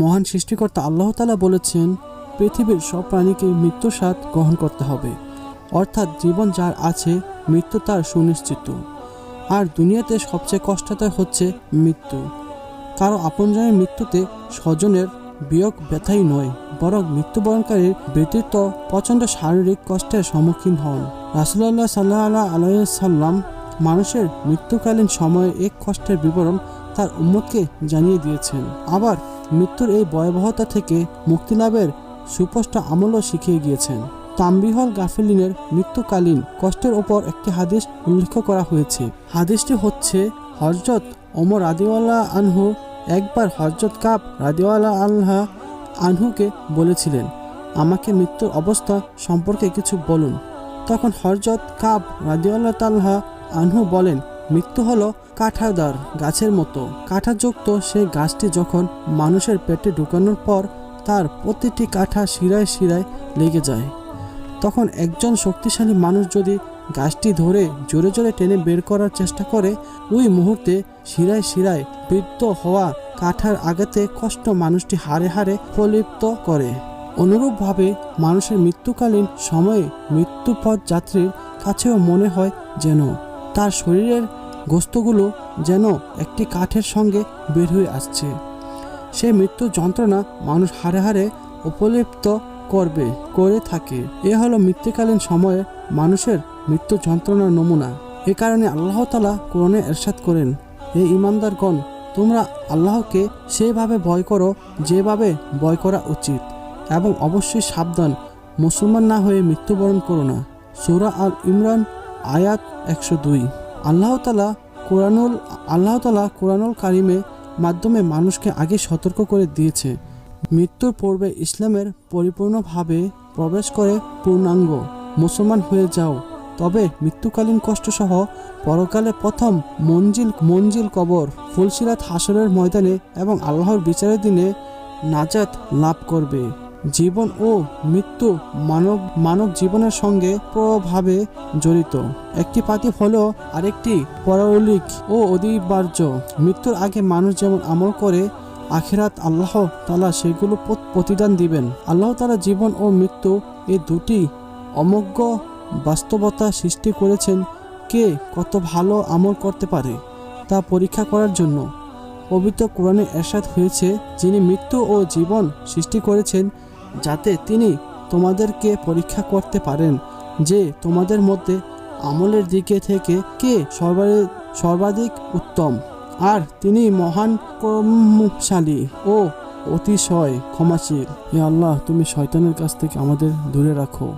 মহান সৃষ্টিকর্তা আল্লাহ তালা বলেছেন, পৃথিবীর সব প্রাণীকে মৃত্যুর স্বাদ গ্রহণ করতে হবে। অর্থাৎ জীবন যার আছে, মৃত্যু তার সুনিশ্চিত। আর দুনিয়াতে সবচেয়ে কষ্টদায় হচ্ছে মৃত্যু। কারও আপনজনের মৃত্যুতে স্বজনের বিয়োগ ব্যথাই নয়, বরং মৃত্যুবরণকারীর ব্যতীত প্রচণ্ড শারীরিক কষ্টের সম্মুখীন হন। রাসুল্লাহ সাল্লাহ আলাইসাল্লাম মানুষের মৃত্যুকালীন সময়ে এক কষ্টের বিবরণ তার উম্মতকে জানিয়ে দিয়েছেন। আবার মৃত্যুর এই ভয়াবহতা থেকে মুক্তিলাভের সুস্পষ্ট আমলও শিখিয়ে গিয়েছেন। তাম্বিহল গাফিলিনের মৃত্যুকালীন কষ্টের ওপর একটি হাদিস উল্লেখ করা হয়েছে। হাদিসটি হচ্ছে হজরত ওমর রাদিওয়াল্লাহ আনহু একবার হজরত কাপ রাদিওয়ালা আল্লাহ আনহুকে বলেছিলেন, আমাকে মৃত্যুর অবস্থা সম্পর্কে কিছু বলুন। তখন হরজত কাব রাদিওয়াল্লাহ তাল্লাহ আনহু বলেন মৃত্যু হলো কাঁঠাদার গাছের মতো। কাঁঠাযুক্ত সেই গাছটি যখন মানুষের পেটে ঢুকানোর পর তার প্রতিটি কাঁঠা শিরায় শিরায় লেগে যায়। তখন একজন শক্তিশালী মানুষ যদি গাছটি ধরে জোরে জোরে টেনে বের করার চেষ্টা করে, ওই মুহূর্তে শিরায় শিরায় বৃদ্ধ হওয়া কাঠার আঘাতে কষ্ট মানুষটি হারে হারে প্রলিপ্ত করে। অনুরূপভাবে মানুষের মৃত্যুকালীন সময়ে মৃত্যুপথ যাত্রীর কাছেও মনে হয় যেন তার শরীরের গোস্তগুলো যেন একটি কাঠের সঙ্গে বের হয়ে আসছে। সেই মৃত্যু যন্ত্রণা মানুষ হারে হারে উপলিপ্ত করবে, করে থাকে। এ হলো মৃত্যুকালীন সময়ে মানুষের মৃত্যু যন্ত্রণার নমুনা। এ কারণে আল্লাহ তালা কোরআনে এরশাদ করেন, হে ইমানদারগণ তোমরা আল্লাহকে সেভাবে ভয় করো, যেভাবে ভয় করা উচিত, এবং অবশ্যই সাবধান, মুসলমান না হয়ে মৃত্যুবরণ করো না। সুরা আল ইমরান আয়াত একশো দুই। আল্লাহতালা কোরআনুল, আল্লাহ তালা কোরআনুল কারিমে মাধ্যমে মানুষকে আগে সতর্ক করে দিয়েছে। মৃত্যুর পূর্বে ইসলামের পরিপূর্ণভাবে প্রবেশ করে পূর্ণাঙ্গ মুসলমান হয়ে যাও। তবে মৃত্যুকালীন কষ্টসহ পরকালে প্রথম মঞ্জিল মঞ্জিল কবর ফুলসিরাত হাসরের ময়দানে এবং আল্লাহর বিচারের দিনে নাজাত লাভ করবে। জীবন ও মৃত্যু মানব মানব জীবনের সঙ্গে প্রভাবে জড়িত। একটি পাতি হলেও আরেকটি পরৌলিক ও অধিবার্য মৃত্যুর আগে মানুষ যেমন আমল করে, আখিরাত আল্লাহ তালা সেগুলো প্রতিদান দিবেন। আল্লাহ তালা জীবন ও মৃত্যু এই দুটি অমোঘ বাস্তবতা সৃষ্টি করেছেন কে কত ভালো আমল করতে পারে তা পরীক্ষা করার জন্য। পবিত্র কোরআনে এরশাদ হয়েছে, যিনি মৃত্যু ও জীবন সৃষ্টি করেছেন যাতে তিনি তোমাদেরকে পরীক্ষা করতে পারেন যে তোমাদের মধ্যে আমলের দিকে থেকে কে সর্বাধিক সর্বাধিক উত্তম। আর তিনি মহান কর্মশালী ও অতিশয় ক্ষমাশীল। হে আল্লাহ, তুমি শয়তানের কাছ থেকে আমাদের দূরে রাখো।